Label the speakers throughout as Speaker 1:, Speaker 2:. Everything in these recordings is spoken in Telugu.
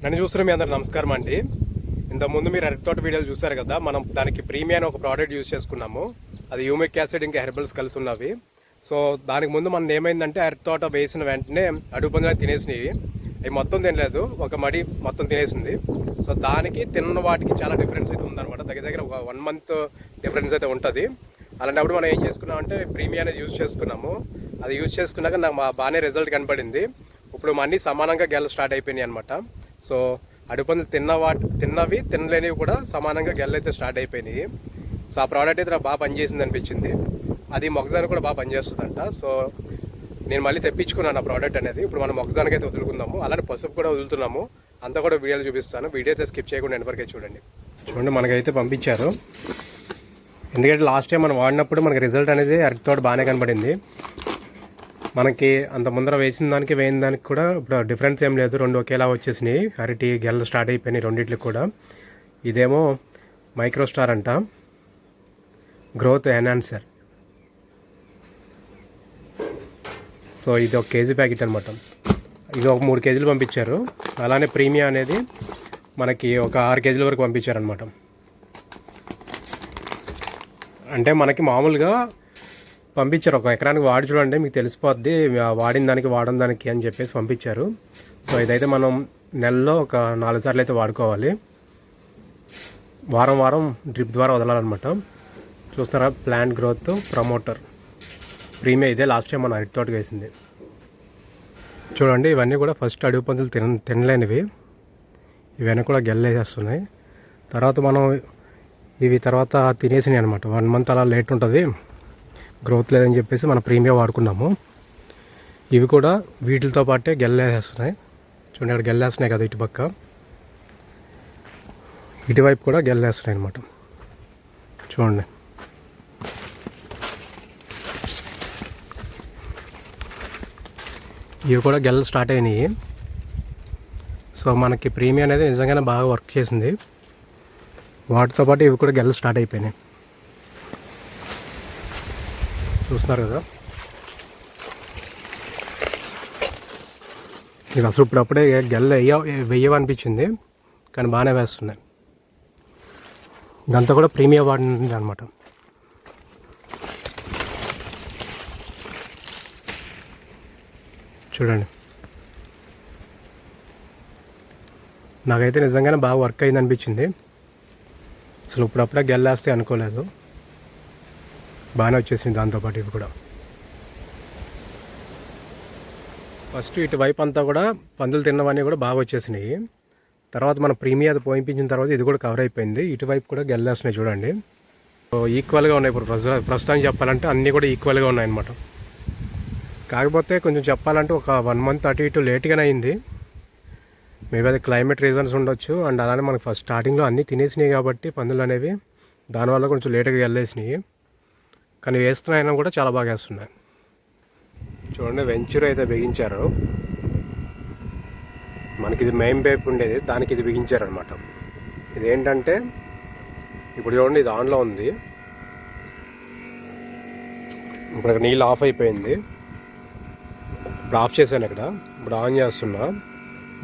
Speaker 1: నన్ను చూస్తున్న మీ అందరు నమస్కారం అండి. ఇంతకుముందు మీరు అరటి తోట వీడియోలు చూసారు కదా మనం దానికి ప్రీమియం ఒక ప్రోడక్ట్ యూజ్ చేసుకున్నాము. అది యూమిక్ యాసిడ్ ఇంకా హెర్బల్స్ కలిసి ఉన్నవి. సో దానికి ముందు మనం ఏమైందంటే అరటి తోట వేసిన వెంటనే అడుగు పొందిన తినేసినవి. అవి మొత్తం తినలేదు ఒక మడి మొత్తం తినేసింది. సో దానికి తిన్న వాటికి చాలా డిఫరెన్స్ అయితే ఉందన్నమాట. దగ్గర దగ్గర ఒక వన్ మంత్ డిఫరెన్స్ అయితే ఉంటుంది. అలాంటప్పుడు మనం ఏం చేసుకున్నాం అంటే ప్రీమియం అనేది యూజ్ చేసుకున్నాము. అది యూజ్ చేసుకున్నాక నాకు మా బాగానే రిజల్ట్ కనపడింది. ఇప్పుడు మా అన్ని సమానంగా గెల స్టార్ట్ అయిపోయినాయి అనమాట సో అడుపందులు తిన్న వాటి తిన్నవి తినలేనివి కూడా సమానంగా గెల అయితే స్టార్ట్ అయిపోయినాయి. సో ఆ ప్రోడక్ట్ అయితే నాకు బాగా పనిచేసింది అనిపించింది. అది మొగజాన్ కూడా బాగా పనిచేస్తుందంట. సో నేను మళ్ళీ తెప్పించుకున్నాను ఆ ప్రోడక్ట్ అనేది. ఇప్పుడు మనం మొగజానికి అయితే వదులుకుందాము. అలానే పసుపు కూడా వదులుతున్నాము. అంతా కూడా వీడియోలు చూపిస్తాను. వీడియో అయితే స్కిప్ చేయకుండా ఎంతవరకే చూడండి. చూడండి మనకైతే పంపించారు. ఎందుకంటే లాస్ట్ టైం మనం వాడినప్పుడు మనకి రిజల్ట్ అనేది అరటితోట బాగానే కనబడింది. మనకి అంత ముందర వేసిన దానికి వేయిన దానికి కూడా ఇప్పుడు డిఫరెన్స్ ఏం లేదు. రెండు ఒకేలా వచ్చేసినాయి. అరటి గెల్ల స్టార్ట్ అయిపోయినాయి రెండింటికి కూడా. ఇదేమో మైక్రో స్టార్ అంట. గ్రోత్ ఎన్హాన్సర్ సో ఇది ఒక కేజీ ప్యాకెట్ అనమాట ఇది ఒక మూడు కేజీలు పంపించారు. అలానే ప్రీమియం అనేది మనకి ఒక ఆరు కేజీల వరకు పంపించారనమాట అంటే మనకి మామూలుగా పంపించారు. ఒక ఎకరానికి వాడి చూడండి మీకు తెలిసిపోద్ది. వాడిన దానికి వాడని దానికి అని చెప్పేసి పంపించారు. సో ఇదైతే మనం నెలలో ఒక నాలుగు సార్లు అయితే వాడుకోవాలి. వారం వారం డ్రిప్ ద్వారా వదలాలన్నమాట. చూస్తారా? Plant growth promoter. ప్రీమియం ఇదే లాస్ట్ టైం మన అరటి తోట వేసింది. చూడండి ఇవన్నీ కూడా ఫస్ట్ అడుగు పందులు తిన తినలేనివి. ఇవన్నీ కూడా గెల్లేసేస్తున్నాయి తర్వాత మనం ఇవి తర్వాత తినేసినాయి అనమాట వన్ మంత్ అలా లేట్ ఉంటుంది. గ్రోత్ లేదని చెప్పేసి మన ప్రీమియం వాడుకున్నాము. ఇవి కూడా వీటితో పాటే గెల్లేసేస్తున్నాయి. చూడండి అక్కడ గెల్లేస్తున్నాయి కదా ఇటు పక్క. ఇటువైపు కూడా గెల్లేస్తున్నాయి అనమాట చూడండి. ఇవి కూడా గెల్ల స్టార్ట్ అయినాయి. సో మనకి ప్రీమియం అనేది నిజంగానే బాగా వర్క్ చేసింది. వాటితో పాటు ఇవి కూడా గెల్ల స్టార్ట్ అయిపోయినాయి. చూస్తున్నారు కదా. ఇది అసలు ఇప్పుడప్పుడే గెల్ల వెయ్య వెయ్యవనిపించింది కానీ బాగానే వేస్తున్నాయి. ఇదంతా కూడా ప్రీమియం వాడింది అనమాట చూడండి. నాకైతే నిజంగానే బాగా వర్క్ అయింది అనిపించింది అసలు ఇప్పుడప్పుడే గెల్లేస్తే అనుకోలేదు. బాగానే వచ్చేసింది దాంతోపాటు ఇవి కూడా. ఫస్ట్ ఇటువైపు అంతా కూడా పందులు తిన్నవన్నీ కూడా బాగా వచ్చేసినాయి. తర్వాత మన ప్రీమియర్ పోయింపించిన తర్వాత ఇది కూడా కవర్ అయిపోయింది. ఇటువైపు కూడా గెల్లేస్తున్నాయి చూడండి. ఈక్వల్గా ఉన్నాయి. ఇప్పుడు ప్రస్తుతం ప్రస్తుతానికి చెప్పాలంటే అన్నీ కూడా ఈక్వల్గా ఉన్నాయన్నమాట. కాకపోతే కొంచెం చెప్పాలంటే ఒక వన్ మంత్ అటు ఇటు లేట్గానే అయింది. మేబీ అది క్లైమేట్ రీజన్స్ ఉండొచ్చు. అండ్ అలానే మనకు ఫస్ట్ స్టార్టింగ్లో అన్నీ తినేసినాయి కాబట్టి పందులు అనేవి. దానివల్ల కొంచెం లేట్గా వెళ్ళేసినాయి కానీ వేస్తున్నాయినా కూడా చాలా బాగా వేస్తున్నాయి. చూడండి వెంచర్ అయితే బిగించారు. మనకి ఇది మెయిన్ పైప్ ఉండేది దానికి ఇది బిగించారనమాట ఇదేంటంటే ఇప్పుడు చూడండి ఇది ఆన్లో ఉంది. ఇప్పుడు ఇక్కడ నీళ్ళు ఆఫ్ అయిపోయింది. ఇప్పుడు ఆఫ్ చేశాను ఇక్కడ. ఇప్పుడు ఆన్ చేస్తున్నా.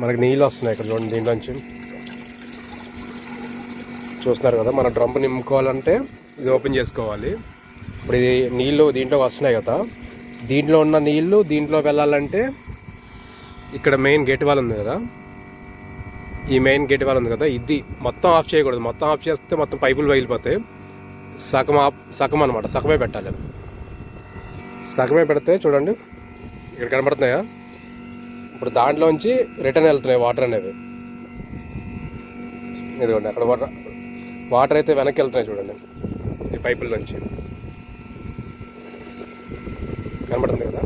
Speaker 1: మనకి నీళ్ళు వస్తున్నాయి ఇక్కడ చూడండి దీంట్లోంచి. చూస్తున్నారు కదా మన డ్రంప్ నింపుకోవాలంటే ఇది ఓపెన్ చేసుకోవాలి. ఇప్పుడు ఇది నీళ్ళు దీంట్లో వస్తున్నాయి కదా. దీంట్లో ఉన్న నీళ్ళు దీంట్లో వెళ్ళాలంటే ఇక్కడ మెయిన్ గేట్ వాల్ ఉంది కదా. ఈ మెయిన్ గేట్ వాల్ ఉంది కదా. ఇది మొత్తం ఆఫ్ చేయకూడదు. మొత్తం ఆఫ్ చేస్తే మొత్తం పైపులు పగిలిపోతాయి. సగం ఆఫ్ సగం అనమాట సగమే పెట్టాలి సగమే పెడితే చూడండి ఇక్కడ కనబడుతున్నాయా? ఇప్పుడు దాంట్లోంచి రిటర్న్ వెళ్తున్నాయి వాటర్ అనేవి. ఇదిగోండి అక్కడ వాటర్ వాటర్ అయితే వెనక్కి వెళ్తున్నాయి చూడండి. ఈ పైపుల నుంచి. కనబడుతుంది కదా.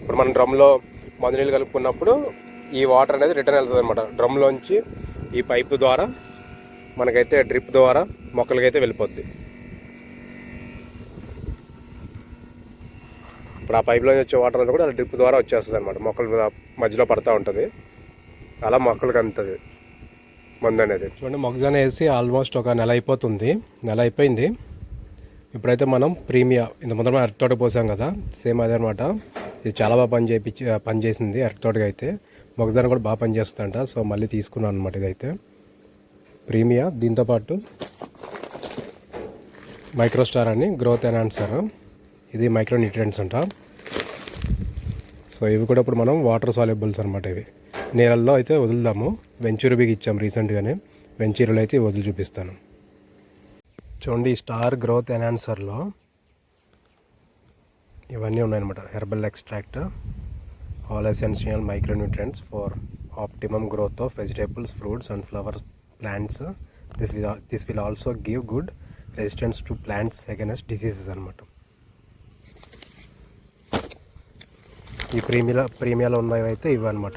Speaker 1: ఇప్పుడు మనం డ్రమ్లో మందు నీళ్ళు కలుపుకున్నప్పుడు ఈ వాటర్ అనేది రిటర్న్ వెళ్తుంది అనమాట డ్రమ్లోంచి ఈ పైపు ద్వారా మనకైతే డ్రిప్ ద్వారా మొక్కలకైతే వెళ్ళిపోద్ది. ఇప్పుడు ఆ పైప్లోంచి వచ్చే వాటర్ అంతా కూడా డ్రిప్ ద్వారా వచ్చేస్తుంది అనమాట మొక్కల మధ్యలో పడుతూ ఉంటుంది. అలా మొక్కలకు అందుతుంది మందు అనేది. చూడండి మొక్కజొన్న వేసి ఆల్మోస్ట్ ఒక నెల అయిపోతుంది. నెల అయిపోయింది. ఇప్పుడైతే మనం ప్రీమియా ఇంత ముందర మనం అరటితోట పోసాం కదా సేమ్ అదే అనమాట ఇది చాలా బాగా పని చేయించి పనిచేసింది అరటితోటగా అయితే. మొగజాన కూడా బాగా పనిచేస్తుందంట సో మళ్ళీ తీసుకున్నాను అనమాట ఇదైతే. ప్రీమియా దీంతోపాటు మైక్రోస్టార్ అని గ్రోత్ ఎనాన్సర్ ఇది మైక్రో న్యూట్రియంట్స్ అంట. సో ఇవి కూడా ఇప్పుడు మనం వాటర్ సాల్యుబుల్స్ అనమాట ఇవి. నీళ్ళల్లో అయితే వదులుదాము. వెంచూరీ బిగ్ ఇచ్చాము రీసెంట్గానే. వెంచూరులో అయితే వదిలి చూపిస్తాను. చూడండి స్టార్ గ్రోత్ ఎనాన్సర్లో ఇవన్నీ ఉన్నాయన్నమాట. Herbal extract all essential micronutrients for optimum growth of vegetables fruits and flowers plants. This will this will also give good resistance to plants against diseases అనమాట ఈ ప్రీమియా ప్రీమియాలో ఉన్నవి అయితే ఇవి అనమాట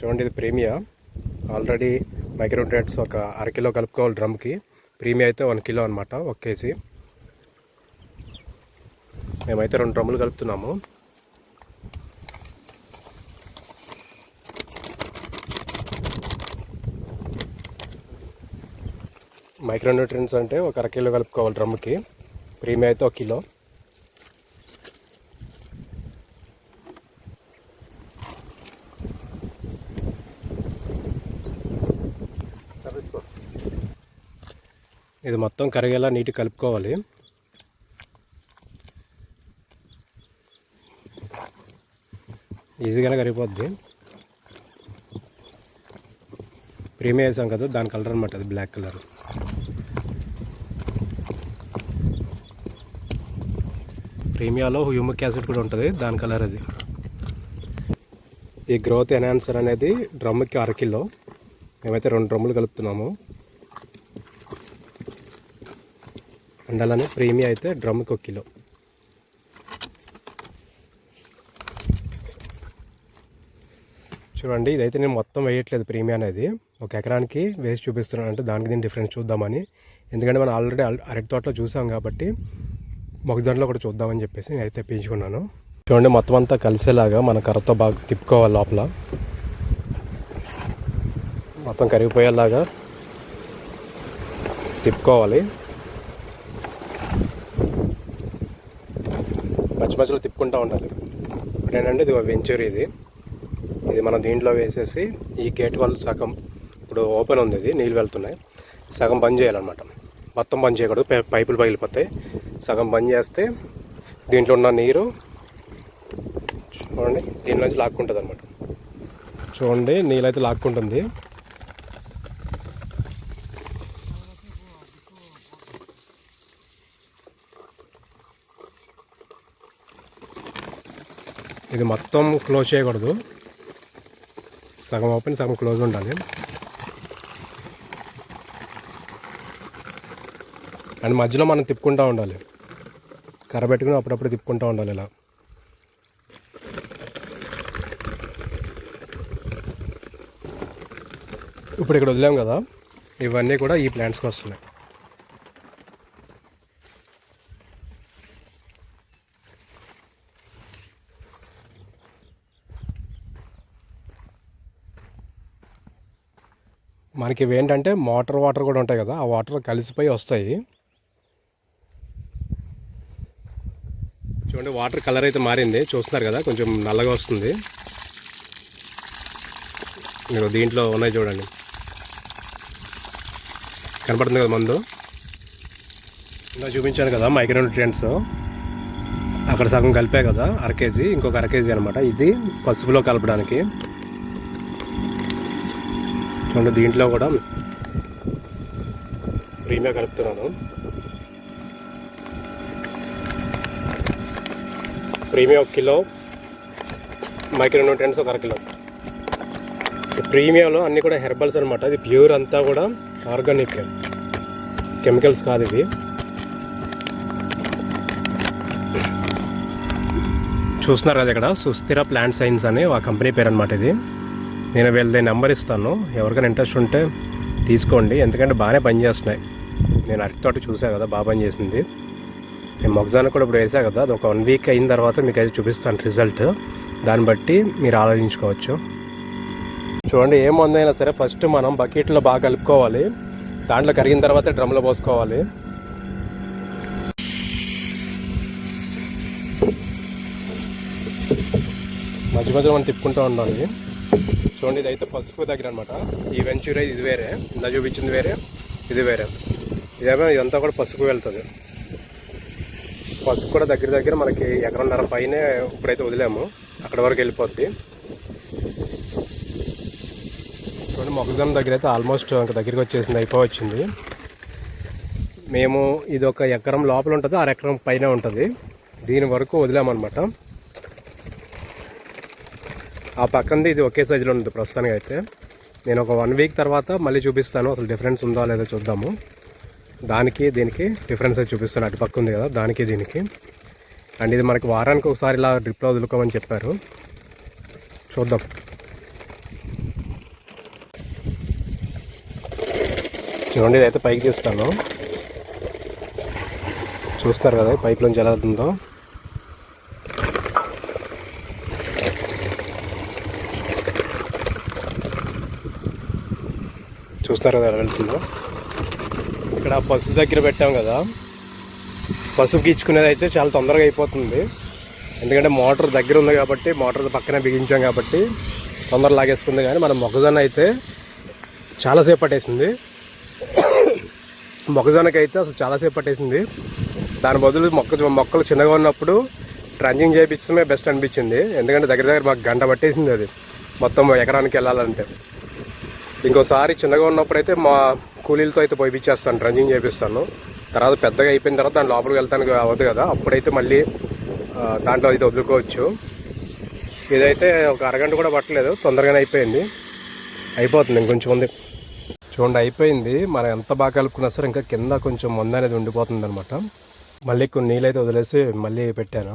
Speaker 1: చూడండి ఇది ప్రీమియా. ఆల్రెడీ మైక్రోన్యూట్రియట్స్ ఒక అరకిలో కలుపుకోవాలి డ్రమ్కి. ప్రీమియా అయితే వన్ కిలో అనమాట ఒక కేజీ. మేమైతే రెండు డ్రమ్ములు కలుపుతున్నాము. మైక్రోన్యూట్రియన్స్ అంటే ఒక అరకిలో కలుపుకోవాలి డ్రమ్కి ప్రీమియా అయితే ఒక కిలో. ఇది మొత్తం కరిగేలా నీటి కలుపుకోవాలి. ఈజీగానే కరిగిపోద్ది. ప్రీమియం వేసాం కదా దాని కలర్ అనమాట అది బ్లాక్ కలర్. ప్రీమియాలో హ్యూమిక్ యాసిడ్ కూడా ఉంటుంది దాని కలర్ అది. ఈ గ్రోత్ ఎన్హాన్సర్ అనేది డ్రమ్కి అరకిలో మేమైతే రెండు డ్రమ్ములు కలుపుతున్నాము. అండ్ అలానే అయితే డ్రమ్కి ఒక కిలో. చూడండి ఇదైతే నేను మొత్తం వేయట్లేదు ప్రీమియం అనేది. ఒక ఎకరానికి వేసి చూపిస్తున్నాను. అంటే దానికి దీని డిఫరెన్స్ చూద్దామని. ఎందుకంటే మనం ఆల్రెడీ అరటి తోటలో చూసాం కాబట్టి మొగజొన్నలో కూడా చూద్దామని చెప్పేసి నేను అయితే తెప్పించుకున్నాను. చూడండి మొత్తం అంతా కలిసేలాగా మన కర్రతో బాగా తిప్పుకోవాలి లోపల. మొత్తం కరిగిపోయేలాగా తిప్పుకోవాలి. మధ్య మధ్యలో తిప్పుకుంటూ ఉండాలి. ఇప్పుడు ఏంటంటే ఇది వెంచూర్ ఇది. ఇది మనం దీంట్లో వేసేసి ఈ గేట్ వాళ్ళు సగం ఇప్పుడు ఓపెన్ ఉంది ఇది నీళ్ళు వెళ్తున్నాయి. సగం బంద్ చేయాలన్నమాట. మొత్తం బంద్ చేయకూడదు. పైపులు పగిలిపోతాయి. సగం బంద్ చేస్తే దీంట్లో ఉన్న నీరు చూడండి దీనిలోంచి లాక్కుంటుంది అనమాట చూడండి నీళ్ళైతే లాక్కుంటుంది. ఇది మొత్తం క్లోజ్ చేయకూడదు. సగం ఓపెన్ సగం క్లోజ్ ఉండాలి. అండ్ మధ్యలో మనం తిప్పుకుంటూ ఉండాలి. కర్ర పెట్టుకుని అప్పుడప్పుడు తిప్పుకుంటూ ఉండాలి ఇలా. ఇప్పుడు ఇక్కడ వదిలాం కదా ఇవన్నీ కూడా ఈ ప్లాంట్స్కి వస్తున్నాయి. మనకి ఇవి ఏంటంటే మోటార్ వాటర్ కూడా ఉంటాయి కదా ఆ వాటర్ కలిసిపోయి వస్తాయి. చూడండి వాటర్ కలర్ అయితే మారింది. చూస్తున్నారు కదా కొంచెం నల్లగా వస్తుంది. మీరు దీంట్లో ఉన్నాయి చూడండి. కనపడుతుంది కదా మందు? ఇంకా చూపించాను కదా మైక్రో న్యూట్రియంట్స్ అక్కడ సగం కలిపే కదా అర కేజీ ఇంకొక అర కేజీ అనమాట. ఇది పసుపులో కలపడానికి. చూడండి దీంట్లో కూడా ప్రీమియా కలుపుతున్నాను. ప్రీమియా ఒక కిలో మైక్రో న్యూట్రియన్స్ ఒక అర కిలో. ఈ ప్రీమియాలో అన్నీ కూడా హెర్బల్స్ అనమాట ఇది ప్యూర్ అంతా కూడా ఆర్గానిక్ కెమికల్స్ కాదు ఇవి చూస్తున్నారు కదా ఇక్కడ సుస్థిర ప్లాంట్ సైన్స్ అని ఆ కంపెనీ పేరు అనమాట ఇది. నేను వీళ్ళది నెంబర్ ఇస్తాను. ఎవరికైనా ఇంట్రెస్ట్ ఉంటే తీసుకోండి. ఎందుకంటే బాగానే పనిచేస్తున్నాయి నేను అరటి తోట చూసాను కదా బాగా పనిచేసింది నేను మొగ్జాన్ కూడా ఇప్పుడు వేసా కదా అది ఒక వన్ వీక్ అయిన తర్వాత మీకు అయితే చూపిస్తాను రిజల్ట్. దాన్ని బట్టి మీరు ఆలోచించుకోవచ్చు. చూడండి ఏ మందు అయినా సరే ఫస్ట్ మనం బకెట్లో బాగా కలుపుకోవాలి. దాంట్లో కరిగిన తర్వాత డ్రమ్లో పోసుకోవాలి. మధ్య మధ్యలో మనం తిప్పుకుంటూ ఉండాలి. చూడండి ఇది అయితే పసుపు దగ్గర అనమాట ఈ వెంచూరే ఇది వేరే ఇందా చూపించింది వేరే ఇది వేరే. ఇదేమో ఇదంతా కూడా పసుపు వెళ్తుంది. పసుపు కూడా దగ్గర దగ్గర మనకి ఎకరన్నర పైనే ఇప్పుడైతే వదిలేము. అక్కడ వరకు వెళ్ళిపోద్ది. చూడండి మొక్కజొన్న దగ్గర అయితే ఆల్మోస్ట్ ఇంకా దగ్గరికి వచ్చేసింది అయిపోవచ్చింది. మేము ఇది ఒక ఎకరం లోపల ఉంటుంది అర ఎకరం పైన ఉంటుంది. దీని వరకు వదిలామన్నమాట. ఆ పక్కనది ఇది ఒకే సైజులో ఉంది ప్రస్తుతానికి అయితే. నేను ఒక వన్ వీక్ తర్వాత మళ్ళీ చూపిస్తాను అసలు డిఫరెన్స్ ఉందా లేదో చూద్దాము. దానికి దీనికి డిఫరెన్స్ అయితే చూపిస్తాను. అటు పక్క ఉంది కదా దానికి దీనికి. అండ్ ఇది మనకి వారానికి ఒకసారి ఇలా డ్రిప్లో వదులుకోమని చెప్పారు. చూద్దాం. చూడండి ఇదైతే పైకి తీస్తాను. చూస్తారు కదా పైప్లోంచి ఎలా అవుతుందో చూస్తారు కదా ఎలా వెళ్తుందో? ఇక్కడ పసుపు దగ్గర పెట్టాం కదా. పసుపు గీచుకునేది అయితే చాలా తొందరగా అయిపోతుంది. ఎందుకంటే మోటార్ దగ్గర ఉంది కాబట్టి మోటార్ పక్కనే బిగించాం కాబట్టి తొందర లాగేసుకుంది. కానీ మన మొక్కజొన్న అయితే చాలాసేపు పట్టేసింది. మొక్కజొన్నకి అయితే అసలు చాలాసేపు పట్టేసింది. దాని బదులు మొక్క మొక్కలు చిన్నగా ఉన్నప్పుడు ట్రంజింగ్ చేయించడమే బెస్ట్ అనిపించింది. ఎందుకంటే దగ్గర దగ్గర మాకు గంట పట్టేసింది అది. మొత్తం ఎకరానికి వెళ్ళాలంటే. ఇంకోసారి చిన్నగా ఉన్నప్పుడైతే మా కూలీలతో అయితే పోయిపించేస్తాను రన్నింగ్ చేపిస్తాను. తర్వాత పెద్దగా అయిపోయిన తర్వాత దాని లోపలికి వెళ్తానికి అవ్వదు కదా అప్పుడైతే మళ్ళీ దాంట్లో అయితే వదులుకోవచ్చు. ఇదైతే ఒక అరగంట కూడా పట్టలేదు తొందరగానే అయిపోయింది. అయిపోతుంది ఇంకొంచెం ఉంది చూడండి అయిపోయింది. మనం ఎంత బాగా కలుపుకున్నా సరే ఇంకా కింద కొంచెం మందు అనేది ఉండిపోతుంది అనమాట మళ్ళీ కొన్ని నీళ్ళు అయితే వదిలేసి మళ్ళీ పెట్టాను.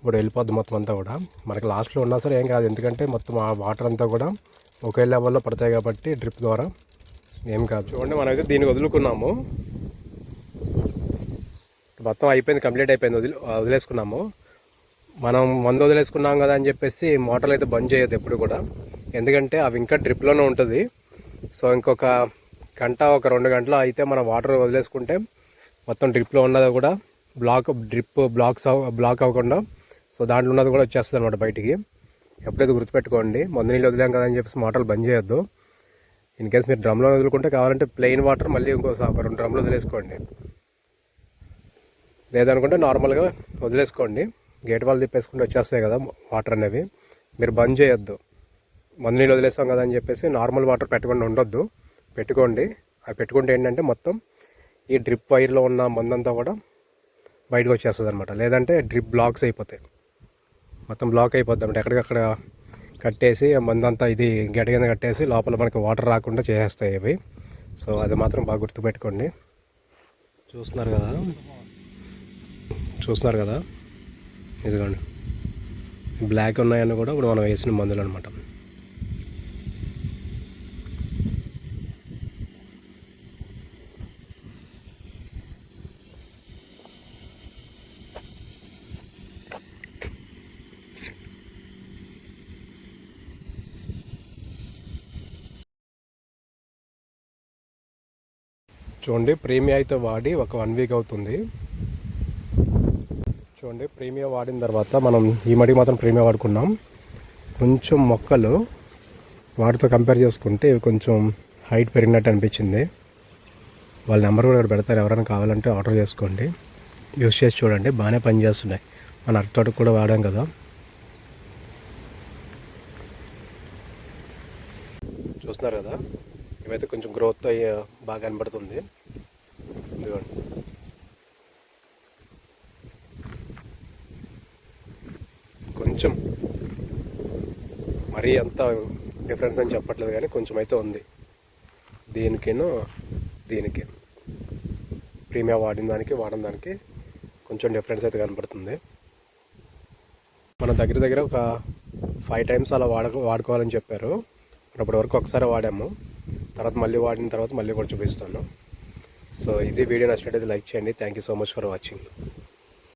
Speaker 1: ఇప్పుడు వెళ్ళిపోద్ది మొత్తం అంతా కూడా. మనకి లాస్ట్లో ఉన్నా సరే ఏం కాదు ఎందుకంటే మొత్తం ఆ వాటర్ అంతా కూడా ఒకే లెవెల్లో పడతాయి కాబట్టి డ్రిప్ ద్వారా ఏం కాదు. చూడండి మనం అయితే దీన్ని వదులుకున్నాము. మొత్తం అయిపోయింది కంప్లీట్ అయిపోయింది వదిలి వదిలేసుకున్నాము. మనం మందు వదిలేసుకున్నాం కదా అని చెప్పేసి మోటార్లు అయితే బంద్ చేయొద్దు ఎప్పుడు కూడా. ఎందుకంటే అవి ఇంకా డ్రిప్లోనే ఉంటుంది. సో ఇంకొక గంట ఒక రెండు గంటలు అయితే మనం వాటర్ వదిలేసుకుంటే మొత్తం డ్రిప్లో ఉన్నది కూడా బ్లాక్ డ్రిప్ బ్లాక్స్ బ్లాక్ అవ్వకుండా సో దాంట్లో ఉన్నది కూడా వచ్చేస్తుంది అనమాట బయటికి. ఎప్పుడైతే గుర్తుపెట్టుకోండి మందు నీళ్ళు వదిలేం కదా అని చెప్పేసి మోటార్లు బంద్ చేయొద్దు. ఇన్ కేస్ మీరు డ్రమ్లో వదులుకుంటే కావాలంటే ప్లెయిన్ వాటర్ మళ్ళీ ఇంకో రెండు డ్రమ్లు వదిలేసుకోండి. లేదనుకుంటే నార్మల్గా వదిలేసుకోండి. గేట్ వాళ్ళు తిప్పేసుకుంటే వచ్చేస్తాయి కదా వాటర్ అనేవి. మీరు బంద్ చేయొద్దు. మందు నీళ్ళు వదిలేస్తాం కదా అని చెప్పేసి నార్మల్ వాటర్ పెట్టకుండా ఉండొద్దు. పెట్టుకోండి. అవి పెట్టుకుంటే ఏంటంటే మొత్తం ఈ డ్రిప్ వైర్లో ఉన్న మందంతా కూడా బయటకు వచ్చేస్తుంది అనమాట లేదంటే డ్రిప్ బ్లాక్స్ అయిపోతాయి. మొత్తం బ్లాక్ అయిపోద్ది ఎక్కడికక్కడ కట్టేసి ఆ మందంతా ఇది గడ్డ కింద కట్టేసి లోపల మనకి వాటర్ రాకుండా చేసేస్తాయి అవి. సో అది మాత్రం బాగా గుర్తుపెట్టుకోండి. చూస్తున్నారు కదా? చూస్తున్నారు కదా? ఇదిగోండి. బ్లాక్ ఉన్నాయని కూడా ఇప్పుడు మనం వేసిన మందులు అనమాట చూడండి ప్రీమియా అయితే వాడి ఒక వన్ వీక్ అవుతుంది. చూడండి ప్రీమియా వాడిన తర్వాత మనం ఈ మడి మాత్రం ప్రీమియా వాడుకున్నాం. కొంచెం మొక్కలు వాటితో కంపేర్ చేసుకుంటే ఇవి కొంచెం హైట్ పెరిగినట్టు అనిపించింది. వాళ్ళ నెంబర్ కూడా ఇక్కడ పెడతారు ఎవరైనా కావాలంటే ఆర్డర్ చేసుకోండి. యూస్ చేసి చూడండి బాగానే పనిచేస్తున్నాయి మన అరతోటకు కూడా వాడాం కదా. చూస్తున్నారు కదా ఇవైతే కొంచెం గ్రోత్ అయ్యే బాగా కనబడుతుంది. ఇదిగోండి కొంచెం మరీ అంత డిఫరెన్స్ అని చెప్పట్లేదు కానీ కొంచెం అయితే ఉంది. దీనికేనో దీనికి. ప్రీమియా వాడిన దానికి వాడిన దానికి కొంచెం డిఫరెన్స్ అయితే కనపడుతుంది. మన దగ్గర దగ్గర ఒక ఫైవ్ టైమ్స్ అలా వాడ వాడుకోవాలని చెప్పారు. అప్పటి వరకు ఒకసారి వాడాము. తర్వాత మళ్ళీ వాడిన తర్వాత మళ్ళీ కూడా చూపిస్తాను. సో ఇది వీడియో నచ్చినట్టయితే లైక్ చేయండి. Thank you so much for watching